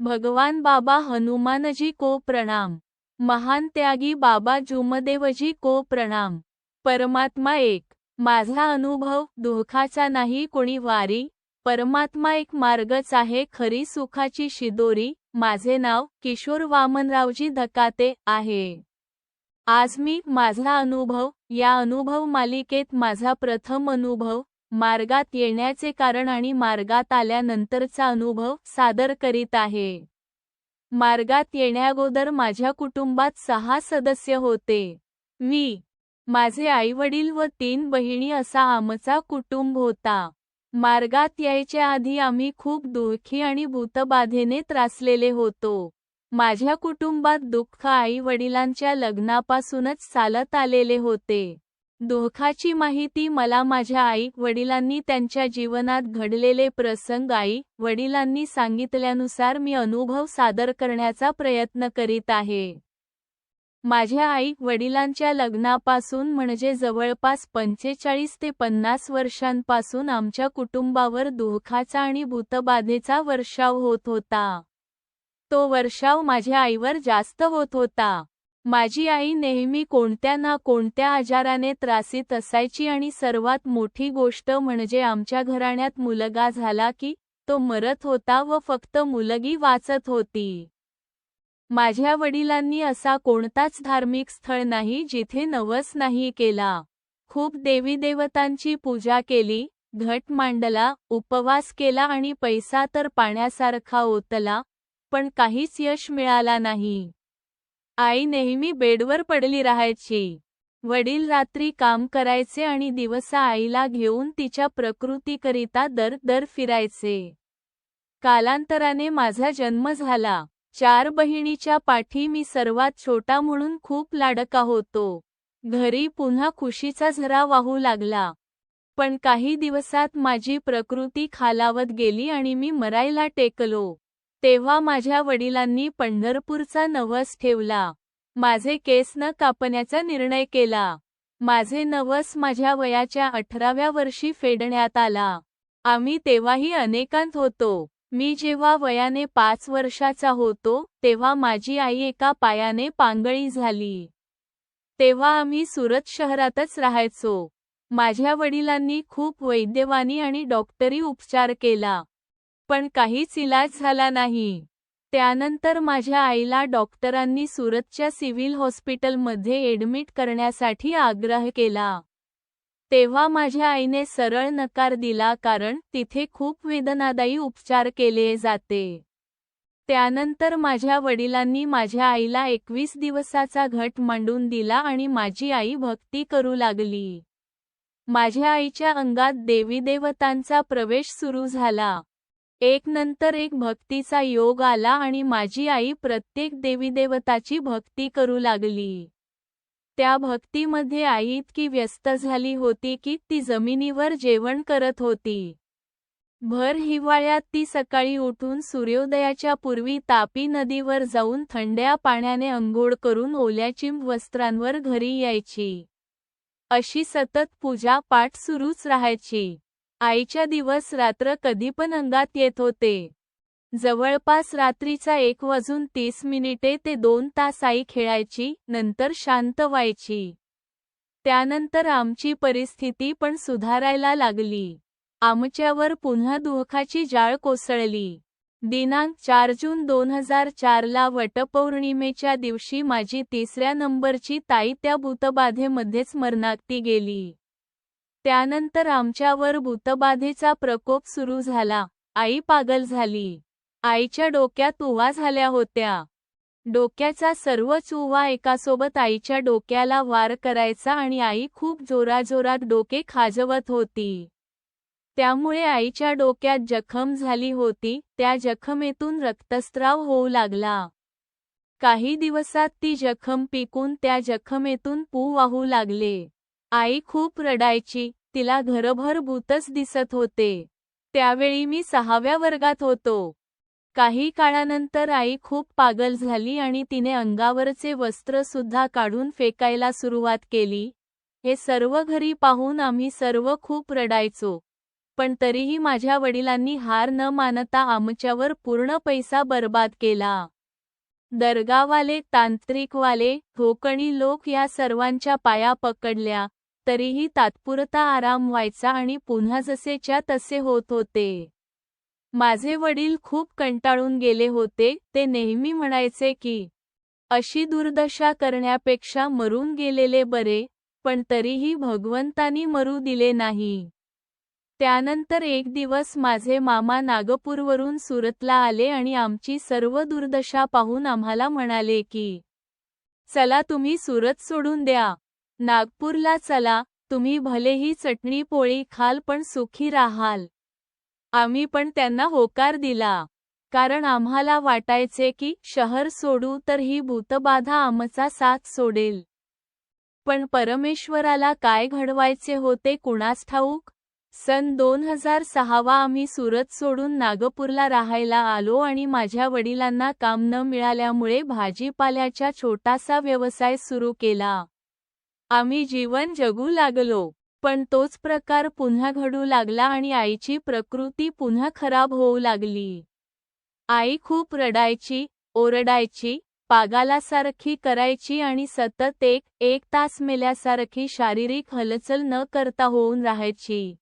भगवान बाबा हनुमानजी को प्रणाम. महान त्यागी बाबा जुमदेवजी को प्रणाम. परमात्मा एक. माझा अनुभव दुःखाचा नाही कोणी वारी. परमात्मा एक मार्गच आहे खरी सुखाची शिदोरी. माझे नाव किशोर वामनरावजी धकाते आहे. आज मी माझा अनुभव या अनुभव मालिकेत माझा प्रथम अनुभव मार्गात येण्याचे कारण आणि मार्गात आल्यानंतरचा अनुभव सादर करीत आहे. मार्गात येण्याअगोदर माझ्या कुटुंबात सहा सदस्य होते. मी माझे आईवडील व तीन बहिणी असा आमचा कुटुंब होता. मार्गात यायच्या आधी आम्ही खूप दुःखी आणि भूतबाधेने त्रासलेले होतो. माझ्या कुटुंबात दुःख आई वडिलांच्या लग्नापासूनच चालत आलेले होते. दुःखाची माहिती मला माझ्या आई वडिलांनी त्यांच्या जीवनात घडलेले प्रसंग आई वडिलांनी सांगितल्यानुसार मी अनुभव सादर करण्याचा प्रयत्न करीत आहे. माझ्या आई वडिलांच्या लग्नापासून म्हणजे जवळपास पंचेचाळीस ते पन्नास वर्षांपासून आमच्या कुटुंबावर दुःखाचा आणि भूतबाधेचा वर्षाव होत होता. तो वर्षाव माझ्या आईवर जास्त होत होता. माझी आई नेहमी कोणत्या ना कोणत्या आजाराने त्रासित असायची आणि सर्वात मोठी गोष्ट म्हणजे आमच्या घराण्यात मुलगा झाला की तो मरत होता व फक्त मुलगी वाचत होती. माझ्या वडिलांनी असा कोणताच धार्मिक स्थळ नाही जिथे नवस नाही केला. खूप देवीदेवतांची पूजा केली घट मांडला उपवास केला आणि पैसा तर पाण्यासारखा ओतला पण काहीच यश मिळाला नाही. आई नेहमी बेडवर पडली राहायची. वडील रात्री काम करायचे आणि दिवसा आईला घेऊन तिच्या प्रकृतीकरिता दर दर फिरायचे. कालांतराने माझा जन्म झाला. चार बहिणीच्या पाठी मी सर्वात छोटा म्हणून खूप लाडका होतो. घरी पुन्हा खुशीचा झरा वाहू लागला. पण काही दिवसात माझी प्रकृती खालावत गेली आणि मी मरायला टेकलो. तेव्हा माझ्या वडिलांनी पंढरपूरचा नवस ठेवला. माझे केस न कापण्याचा निर्णय केला. माझे नवस माझ्या वयाच्या अठराव्या वर्षी फेडण्यात आला. आम्ही तेव्हाही अनेकांत होतो. मी जेव्हा वयाने पाच वर्षाचा होतो तेव्हा माझी आई एका पायाने पांगळी झाली. तेव्हा आम्ही सुरत शहरातच राहायचो. माझ्या वडिलांनी खूप वैद्यवानी आणि डॉक्टरी उपचार केला. पण काहीच इलाज झाला नाही. त्यानंतर माझ्या आईला डॉक्टरांनी सुरतच्या सिव्हिल हॉस्पिटलमध्ये एडमिट करण्यासाठी आग्रह केला. तेव्हा माझ्या आईने सरळ नकार दिला कारण तिथे खूप वेदनादायी उपचार केले जाते. त्यानंतर माझ्या वडिलांनी माझ्या आईला एकवीस दिवसाचा घट मांडून दिला आणि माझी आई भक्ती करू लागली. माझ्या आईच्या अंगात देवी देवतांचा प्रवेश सुरू झाला. एक नंतर एक भक्तीचा योग आला आणि माझी आई प्रत्येक देवीदेवताची भक्ती करू लागली. त्या भक्तीमध्ये आई इतकी व्यस्त झाली होती की ती जमिनीवर जेवण करत होती. भर हिवाळ्यात ती सकाळी उठून सूर्योदयाच्या पूर्वी तापी नदीवर जाऊन थंड्या पाण्याने अंघोळ करून ओल्याचिंब वस्त्रांवर घरी यायची. अशी सतत पूजा पाठ सुरूच राहायची. आईच्या दिवस रात्र कधी पण अंगात येत होते. जवळपास रात्रीचा एक वाजून तीस मिनिटे ते दोन तास आई खेळायची नंतर शांत व्हायची. त्यानंतर आमची परिस्थिती पण सुधारायला लागली. आमच्यावर पुन्हा दुःखाची जाळ कोसळली. दिनांक चार जून दोन हजार चारला वटपौर्णिमेच्या दिवशी माझी तिसऱ्या नंबरची ताई त्या भूतबाधेमध्येच मरणागती गेली. त्यानंतर आमच्यावर भूतबाधेचा प्रकोप सुरू झाला. आई पागल झाली. आईच्या डोक्यात उवा झाल्या होत्या. डोक्याचा सर्वच उवा एकासोबत आईच्या डोक्याला वार करायचा आणि आई खूप जोराजोरात डोके खाजवत होती. त्यामुळे आईच्या डोक्यात जखम झाली होती. त्या जखमेतून रक्तस्राव होऊ लागला. काही दिवसात ती जखम पिकून त्या जखमेतून पू वाहू लागले. आई खूप रडायची. तिला घरभर भूतच दिसत होते. त्यावेळी मी सहाव्या वर्गात होतो. काही काळानंतर आई खूप पागल झाली आणि तिने अंगावरचे वस्त्र सुद्धा काढून फेकायला सुरुवात केली. हे सर्व घरी पाहून आम्ही सर्व खूप रडायचो. पण तरीही माझ्या वडिलांनी हार न मानता आमच्यावर पूर्ण पैसा बर्बाद केला. दर्गावाले तांत्रिकवाले ठोकणी लोक या सर्वांच्या पाया पकडल्या. तरीही तात्पुरता आराम व्हायचा आणि पुन्हा जसेच्या तसे होत होते. माझे वडील खूप कंटाळून गेले होते ते नेहमी म्हणायचे की अशी दुर्दशा करण्यापेक्षा मरून गेलेले बरे पण तरीही भगवंतानी मरू दिले नाही. त्यानंतर एक दिवस माझे मामा नागपूरवरून सुरतला आले आणि आमची सर्व दुर्दशा पाहून आम्हाला म्हणाले की चला तुम्ही सुरत सोडून द्या. नागपूरला चला तुम्ही भलेही चटणी पोळी खाल पण सुखी राहाल. आम्ही पण त्यांना होकार दिला. कारण आम्हाला वाटायचे की शहर सोडू तर ही भूतबाधा आमचा साथ सोडेल. पण परमेश्वराला काय घडवायचे होते कुणास ठाऊक? सन दोन हजार सहावा आम्ही सुरत सोडून नागपूरला राहायला आलो आणि माझ्या वडिलांना काम न मिळाल्यामुळे भाजीपाल्याचा छोटासा व्यवसाय सुरू केला. आम्ही जीवन जगू लागलो पण तोच प्रकार पुन्हा घडू लागला आणि आईची प्रकृती पुन्हा खराब होऊ लागली. आई खूप रडायची ओरडायची पागालासारखी करायची आणि सतत एक एक तास मेल्यासारखी शारीरिक हलचल न करता होऊन राहायची.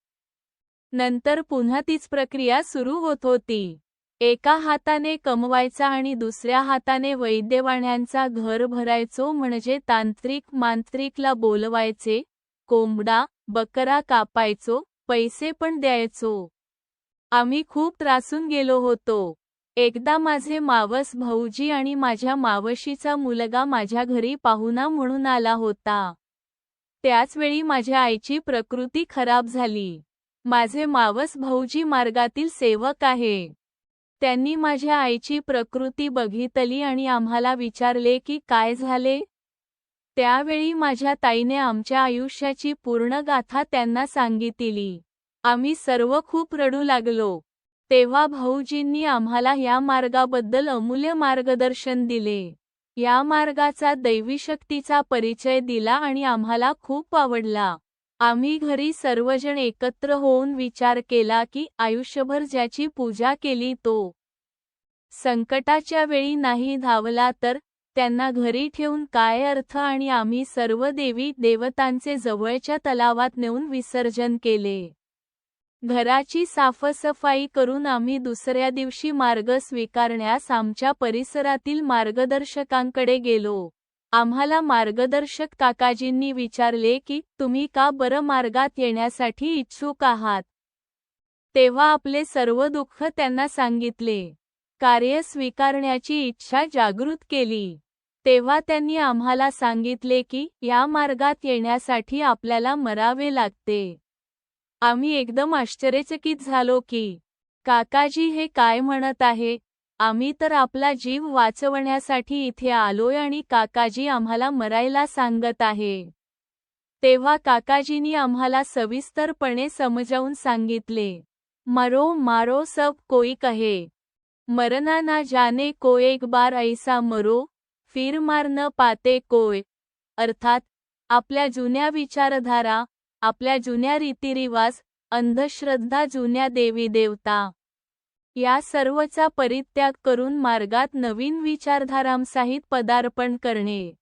नंतर पुन्हा तीच प्रक्रिया सुरू होत होती. एका हाताने कमवायचा आणि दुसऱ्या हाताने वैद्यवाण्यांचा घर भरायचो म्हणजे तांत्रिक मांत्रिकला बोलवायचे कोंबडा बकरा कापायचो पैसे पण द्यायचो. आम्ही खूप त्रासून गेलो होतो. एकदा माझे मावस भाऊजी आणि माझ्या मावशीचा मुलगा माझ्या घरी पाहुणा म्हणून आला होता. त्याचवेळी माझ्या आईची प्रकृती खराब झाली. माझे मावस भाऊजी मार्गातील सेवक आहे. त्यांनी माझ्या आईची प्रकृती बघितली आणि आम्हाला विचारले की काय झाले? त्यावेळी माझ्या ताईने आमच्या आयुष्याची पूर्ण गाथा त्यांना सांगितली. आम्ही सर्व खूप रडू लागलो. तेव्हा भाऊजींनी आम्हाला या मार्गाबद्दल अमूल्य मार्गदर्शन दिले. या मार्गाचा दैवी शक्तीचा परिचय दिला आणि आम्हाला खूप आवडला. आम्ही घरी सर्वजण एकत्र होऊन विचार केला की आयुष्यभर ज्याची पूजा केली तो संकटाच्या वेळी नाही धावला तर त्यांना घरी ठेवून काय अर्थ आणि आम्ही सर्व देवी देवतांचे जवळच्या तलावात नेऊन विसर्जन केले. घराची साफसफाई करून आम्ही दुसऱ्या दिवशी मार्ग स्वीकारण्यास आमच्या परिसरातील मार्गदर्शकांकडे गेलो. आम्हाला मार्गदर्शक काकाजींनी विचारले की तुम्ही का बरं मार्गात येण्यासाठी इच्छुक आहात? तेव्हा आपले सर्व दुःख त्यांना सांगितले. कार्य स्वीकारण्याची इच्छा जागृत केली. तेव्हा त्यांनी आम्हाला सांगितले की या मार्गात येण्यासाठी आपल्याला मरावे लागते. आम्ही एकदम आश्चर्यचकित झालो की काकाजी हे काय म्हणत आहे? आम्ही तर आपला जीव वाचवण्यासाठी इथे आलोय आणि काकाजी आम्हाला मरायला सांगत आहे. तेव्हा काकाजींनी आम्हाला सविस्तरपणे समजावून सांगितले. मरो मारो सब कोई कहे. मरना ना जाने को एक बार ऐसा मरो फिर मार न पाते कोय अर्थात आपल्या जुन्या विचारधारा आपल्या जुन्या रीतिरिवाज अंधश्रद्धा जुन्या देवी देवता. या सर्वचा परित्याग करून मार्गात नवीन विचारधारांसहित पदार्पण करणे.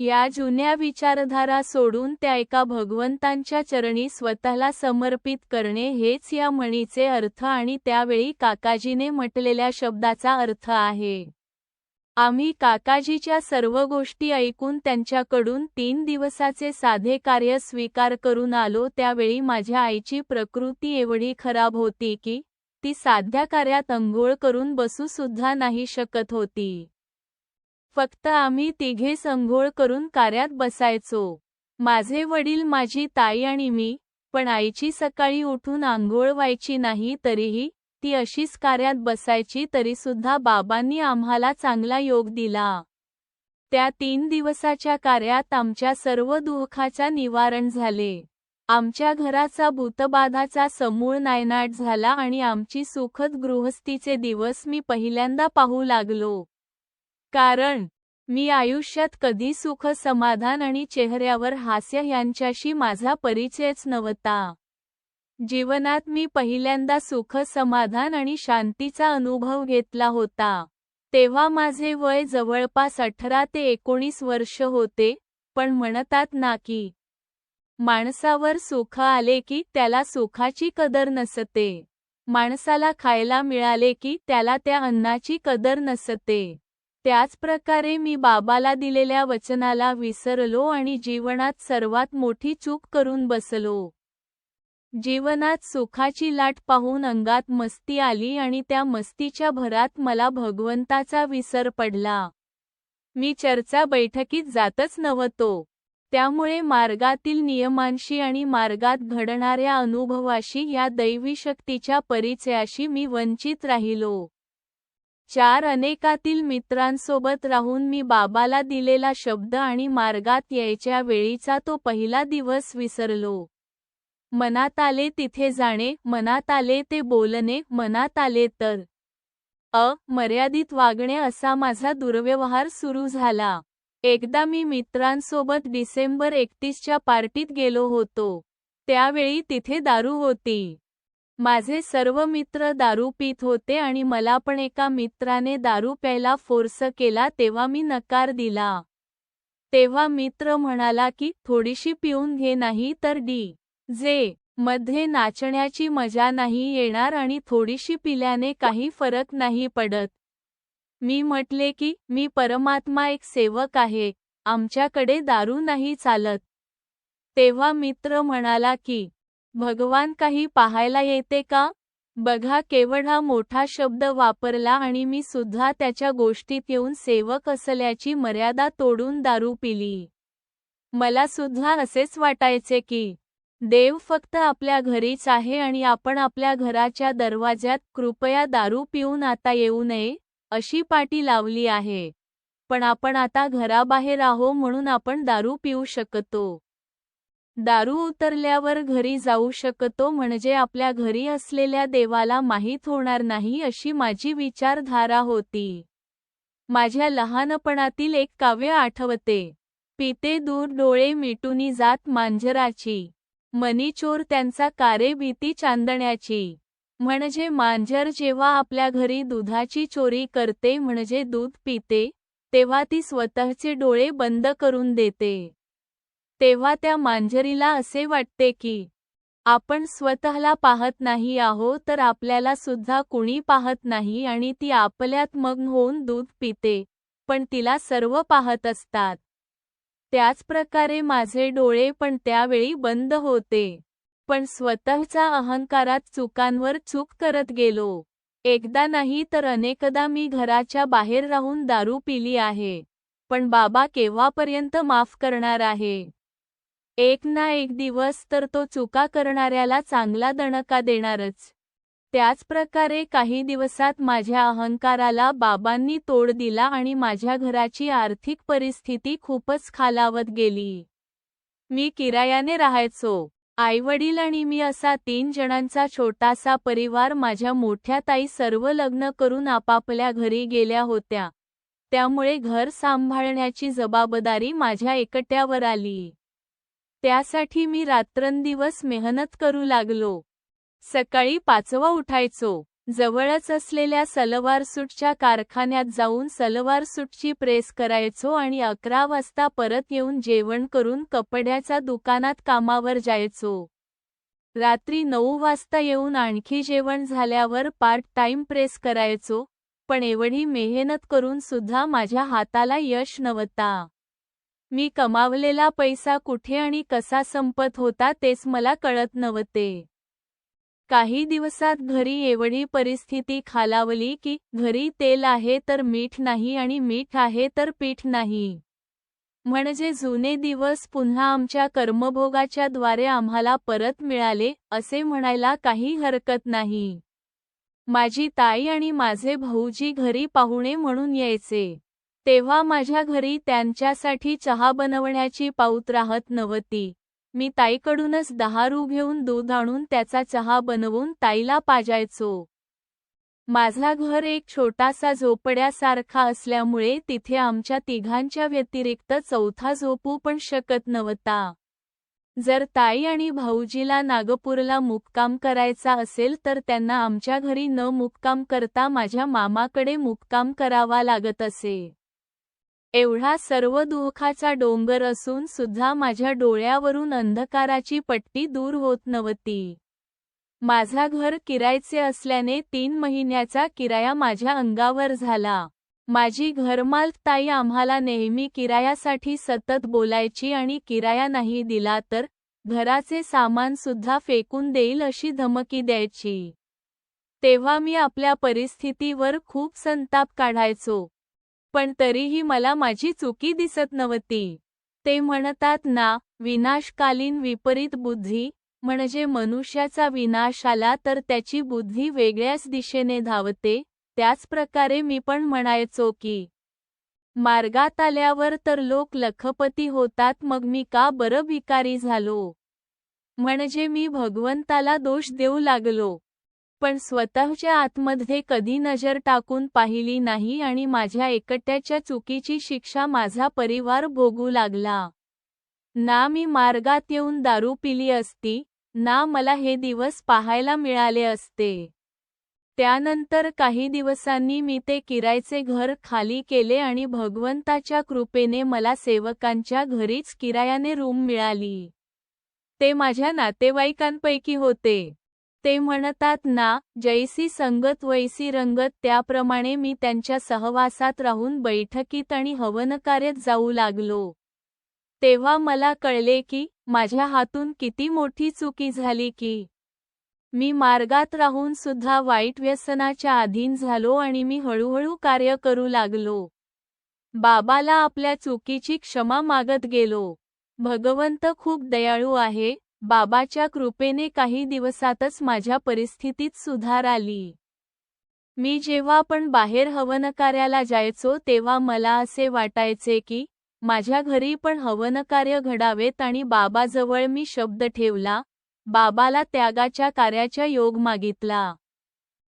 या जुन्या विचारधारा सोडून त्या एका भगवंतांच्या चरणी स्वतःला समर्पित करणे हेच या म्हणीचे अर्थ आणि त्यावेळी काकाजीने म्हटलेल्या शब्दाचा अर्थ आहे. आम्ही काकाजीच्या सर्व गोष्टी ऐकून त्यांच्याकडून तीन दिवसाचे साधे कार्य स्वीकार करून आलो त्यावेळी माझ्या आईची प्रकृती एवढी खराब होती की ती साध्या कार्यात अंघोळ करून बसू सुद्धा नाही शकत होती. फक्त आम्ही तिघे अंघोळ करून कार्यात बसायचो. माझे वडील माझी ताई आणि मी पण आईची सकाळी उठून आंघोळ व्हायची नाही तरीही ती अशीच कार्यात बसायची तरीसुद्धा बाबांनी आम्हाला चांगला योग दिला. त्या तीन दिवसाच्या कार्यात आमच्या सर्व दुःखाचा निवारण झाले. आमच्या घराचा भूतबाधाचा समूळ नायनाट झाला आणि आमची सुखद गृहस्थीचे दिवस मी पहिल्यांदा पाहू लागलो. कारण मी आयुष्यात कधी सुख समाधान आणि चेहऱ्यावर हास्य यांच्याशी माझा परिचयच नव्हता. जीवनात मी पहिल्यांदा सुख समाधान आणि शांतीचा अनुभव घेतला होता. तेव्हा माझे वय जवळपास अठरा ते एकोणीस वर्ष होते पण म्हणतात ना की माणसावर सुख आले की त्याला सुखाची कदर नसते. माणसाला खायला मिळाले की त्याला त्या अन्नाची कदर नसते. त्याच प्रकारे मी बाबाला दिलेल्या वचनाला विसरलो आणि जीवनात सर्वात मोठी चूक करून बसलो. जीवनात सुखाची लाट पाहून अंगात मस्ती आली आणि त्या मस्तीच्या भरात मला भगवंताचा विसर पडला. मी चर्चा बैठकीत जातच नव्हतो. त्यामुळे मार्गातील नियमांशी आणि मार्गात घडणाऱ्या अनुभवाशी या दैवी शक्तीच्या परिचयाशी मी वंचित राहिलो. चार अनेकातील मित्रांसोबत राहून मी बाबाला दिलेला शब्द आणि मार्गात यायच्या वेळीचा तो पहिला दिवस विसरलो. मनात आले तिथे जाणे मनात आले ते बोलणे मनात आले तर. अ मर्यादित वागणे असा माझा दुर्व्यवहार सुरू झाला. एकदा मी मित्रांसोबत डिसेंबर एकतीसच्या पार्टीत गेलो होतो. त्यावेळी तिथे दारू होती. माझे सर्व मित्र दारू पित होते आणि मला पण एका मित्राने दारू प्यायला फोर्स केला तेव्हा मी नकार दिला. तेव्हा मित्र म्हणाला की थोडीशी पिऊन घे नाही तर डी. जे. मध्ये नाचण्याची मजा नाही येणार आणि थोडीशी पिल्याने काही फरक नाही पडत. मी म्हटले की मी परमात्मा एक सेवक आहे आमच्याकडे दारू नाही चालत. तेव्हा मित्र म्हणाला की भगवान काही पाहायला येते का? बघा केवढा मोठा शब्द वापरला आणि मी सुद्धा त्याच्या गोष्टीत येऊन सेवक असल्याची मर्यादा तोडून दारू पिली. मला सुद्धा असेच वाटायचे की देव फक्त आपल्या घरीच आहे आणि आपण आपल्या घराच्या दरवाज्यात कृपया दारू पिऊन आता येऊ नये. अशी पाटी लावली आहे. पण आपण आता घराबाहेर आहो म्हणून आपण दारू पिऊ शकतो. दारू उतरल्यावर घरी जाऊ शकतो म्हणजे आपल्या घरी असलेल्या देवाला माहीत होणार नाही अशी माझी विचारधारा होती. माझ्या लहानपणातील एक काव्य आठवते. पिते दूर डोळे मिटूनी जात मांजराची. मनीचोर त्यांचा कारे भीती चांदण्याची. म्हणजे मांजर जेव्हा आपल्या घरी दुधाची चोरी करते म्हणजे दूध पिते तेव्हा ती स्वतःचे डोळे बंद करून देते. तेव्हा त्या मांजरीला असे वाटते की आपण स्वतःला पाहत नाही आहो तर आपल्याला सुद्धा कुणी पाहत नाही आणि ती आपल्यात मग्न होऊन दूध पिते पण तिला सर्व पाहत असतात. त्याच प्रकारे माझे डोळे पण त्यावेळी बंद होते. पण स्वतःच्या अहंकारात चुकांवर चूक करत गेलो. एकदा नाही तर अनेकदा मी घराच्या बाहेर राहून दारू पिली आहे. पण बाबा केव्हापर्यंत माफ करणार आहे? एक ना एक दिवस तर तो चुका करणाऱ्याला चांगला दणका देणारच. त्याच प्रकारे काही दिवसात माझ्या अहंकाराला बाबांनी तोड दिला आणि माझ्या घराची आर्थिक परिस्थिती खूपच खालावत गेली. मी किरायाने राहायचो. आईवडील आणि मी असा तीन जणांचा छोटासा परिवार माझ्या मोठ्या ताई सर्व लग्न करून आपापल्या घरी गेल्या होत्या. त्यामुळे घर सांभाळण्याची जबाबदारी माझ्या एकट्यावर आली. त्यासाठी मी रात्रंदिवस मेहनत करू लागलो. सकाळी पाचवा उठायचो. जवळच असलेल्या सलवार सूटच्या कारखान्यात जाऊन सलवार सूटची प्रेस करायचो आणि अकरा वाजता परत येऊन जेवण करून कपड्याच्या दुकानात कामावर जायचो. रात्री नऊ वाजता येऊन आणखी जेवण झाल्यावर पार्ट टाइम प्रेस करायचो पण एवढी मेहनत करून सुद्धा माझ्या हाताला यश नव्हता. मी कमावलेला पैसा कुठे आणि कसा संपत होता तेच मला कळत नव्हते. काही दिवसात घरी एवढी परिस्थिती खालावली की घरी तेल आहे तर मीठ नाही आणि मीठ आहे तर पीठ नाही. म्हणजे जुने दिवस पुन्हा आमच्या कर्मभोगाच्या द्वारे आम्हाला परत मिळाले असे म्हणायला काही हरकत नाही. माझी ताई आणि माझे भाऊजी घरी पाहुणे म्हणून यायचे. तेव्हा माझ्या घरी त्यांच्यासाठी चहा बनवण्याची पाऊत राहत नव्हती. मी ताईकडूनच दहारू घेऊन दूध आणून त्याचा चहा बनवून ताईला पाजायचो. माझा घर एक छोटासा झोपड्यासारखा असल्यामुळे तिथे आमच्या तिघांच्या व्यतिरिक्त चौथा झोपू पण शकत नव्हता. जर ताई आणि भाऊजीला नागपूरला मुक्काम करायचा असेल तर त्यांना आमच्या घरी न मुक्काम करता माझ्या मामाकडे मुक्काम करावा लागत असे. एवढा सर्व दुःखाचा डोंगर असून सुद्धा माझ्या डोळ्यावरून अंधकाराची पट्टी दूर होत नव्हती. माझा घर किरायचे असल्याने तीन महिन्याचा किराया माझ्या अंगावर झाला. माझी घरमालक ताई आम्हाला नेहमी किरायासाठी सतत बोलायची आणि किराया नाही दिला तर घराचे सामान सुद्धा फेकून देईल अशी धमकी द्यायची. तेव्हा मी आपल्या परिस्थितीवर खूप संताप काढायचो. पण तरीही मला माझी चुकी दिसत नव्हती. ते म्हणतात ना विनाशकालीन विपरीत बुद्धी म्हणजे मनुष्याचा विनाश आला तर त्याची बुद्धी वेगळ्याच दिशेने धावते त्याच प्रकारे मी पण म्हणायचो की मार्गात आल्यावर तर लोक लखपती होतात मग मी का बरं भिकारी झालो? म्हणजे मी भगवंताला दोष देऊ लागलो. पण स्वतःच्या आतमध्ये कधी नजर टाकून पाहिली नाही आणि माझ्या एकट्याच्या चुकीची शिक्षा माझा परिवार भोगू लागला. ना मी मार्गात येऊन दारू पिली असती ना मला हे दिवस पाहायला मिळाले असते. त्यानंतर काही दिवसांनी मी ते किरायचे घर खाली केले आणि भगवंताच्या कृपेने मला सेवकांच्या घरीच किरायाने रूम मिळाली. ते माझ्या नातेवाईकांपैकी होते. ते म्हणतात ना जैसी संगत वैसी रंगत त्याप्रमाणे मी त्यांच्या सहवासात राहून बैठकीत आणि हवनकार्यात जाऊ लागलो. तेव्हा मला कळले की माझ्या हातून किती मोठी चुकी झाली की मी मार्गात राहून सुद्धा वाईट व्यसनाच्या अधीन झालो आणि मी हळूहळू कार्य करू लागलो. बाबाला आपल्या चुकीची क्षमा मागत गेलो. भगवंत खूप दयाळू आहे बाबाच्या कृपेने काही दिवसातच माझ्या परिस्थितीत सुधार आली. मी जेव्हा पण बाहेर हवनकार्याला जायचो तेव्हा मला असे वाटायचे की माझ्या घरी पण हवनकार्य घडावेत आणि बाबाजवळ मी शब्द ठेवला बाबाला त्यागाच्या कार्याच्या योग मागितला.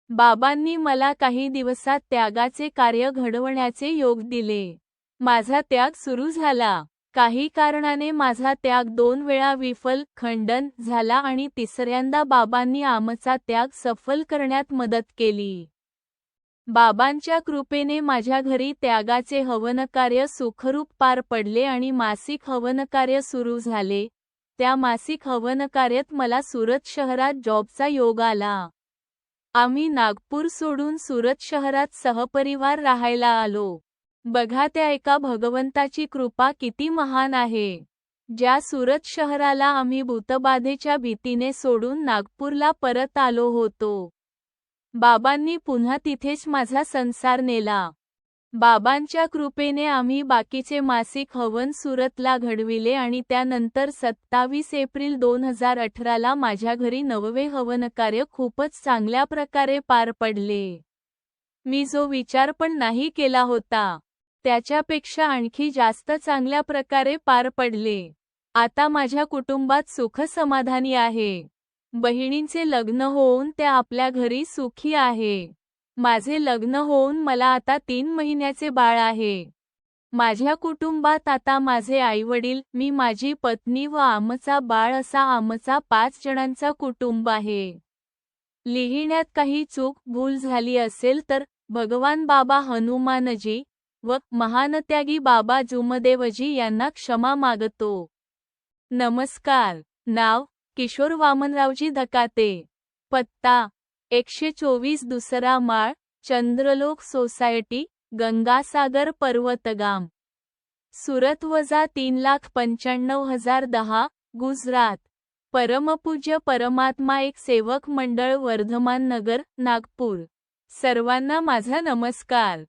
बाबांनी मला काही दिवसात त्यागाचे कार्य घडवण्याचे योग दिले. माझा त्याग सुरू झाला. काही कारणाने माझा त्याग दोन वेळा विफल खंडन झाला आणि तिसऱ्यांदा बाबांनी आमचा त्याग सफल करण्यात मदत केली. बाबांच्या कृपेने माझ्या घरी त्यागाचे हवनकार्य सुखरूप पार पडले आणि मासिक हवनकार्य सुरू झाले. त्या मासिक हवनकार्यात मला सुरत शहरात जॉबचा योग आला. आम्ही नागपूर सोडून सुरत शहरात सहपरिवार राहायला आलो. बघा त्या एका भगवंताची कृपा किती महान आहे. ज्या सुरत शहराला आम्ही भूतबाधेच्या भीतीने सोडून नागपूरला परत आलो होतो. बाबांनी पुन्हा तिथेच माझा संसार नेला. बाबांच्या कृपेने आम्ही बाकीचे मासिक हवन सुरतला घडविले आणि त्यानंतर सत्तावीस एप्रिल दोन हजार अठराला माझ्या घरी नववे हवनकार्य खूपच चांगल्या प्रकारे पार पडले. मी जो विचार पण नाही केला होता त्याच्यापेक्षा आणखी जास्त चांगल्या प्रकारे पार पडले. आता माझ्या कुटुंबात सुख समाधानी आहे. बहिणींचे लग्न होऊन त्या आपल्या घरी सुखी आहे. माझे लग्न होऊन मला आता तीन महिन्याचे बाळ आहे. माझ्या कुटुंबात आता माझे आईवडील मी माझी पत्नी व आमचा बाळ असा आमचा पाच जणांचा कुटुंब आहे. लिहिण्यात काही चूक भूल झाली असेल तर भगवान बाबा हनुमानजी व महानत्यागी बाबा जुमदेवजी यांना क्षमा मागतो. नमस्कार. नाव किशोर वामनरावजी धकाते. पत्ता एकशे चोवीस दुसरा माळ चंद्रलोक सोसायटी गंगासागर पर्वतगाम. सुरत वजा तीन लाख पंच्याण्णव हजार दहा गुजरात. परमपूज्य परमात्मा एक सेवक मंडळ वर्धमान नगर नागपूर. सर्वांना माझा नमस्कार.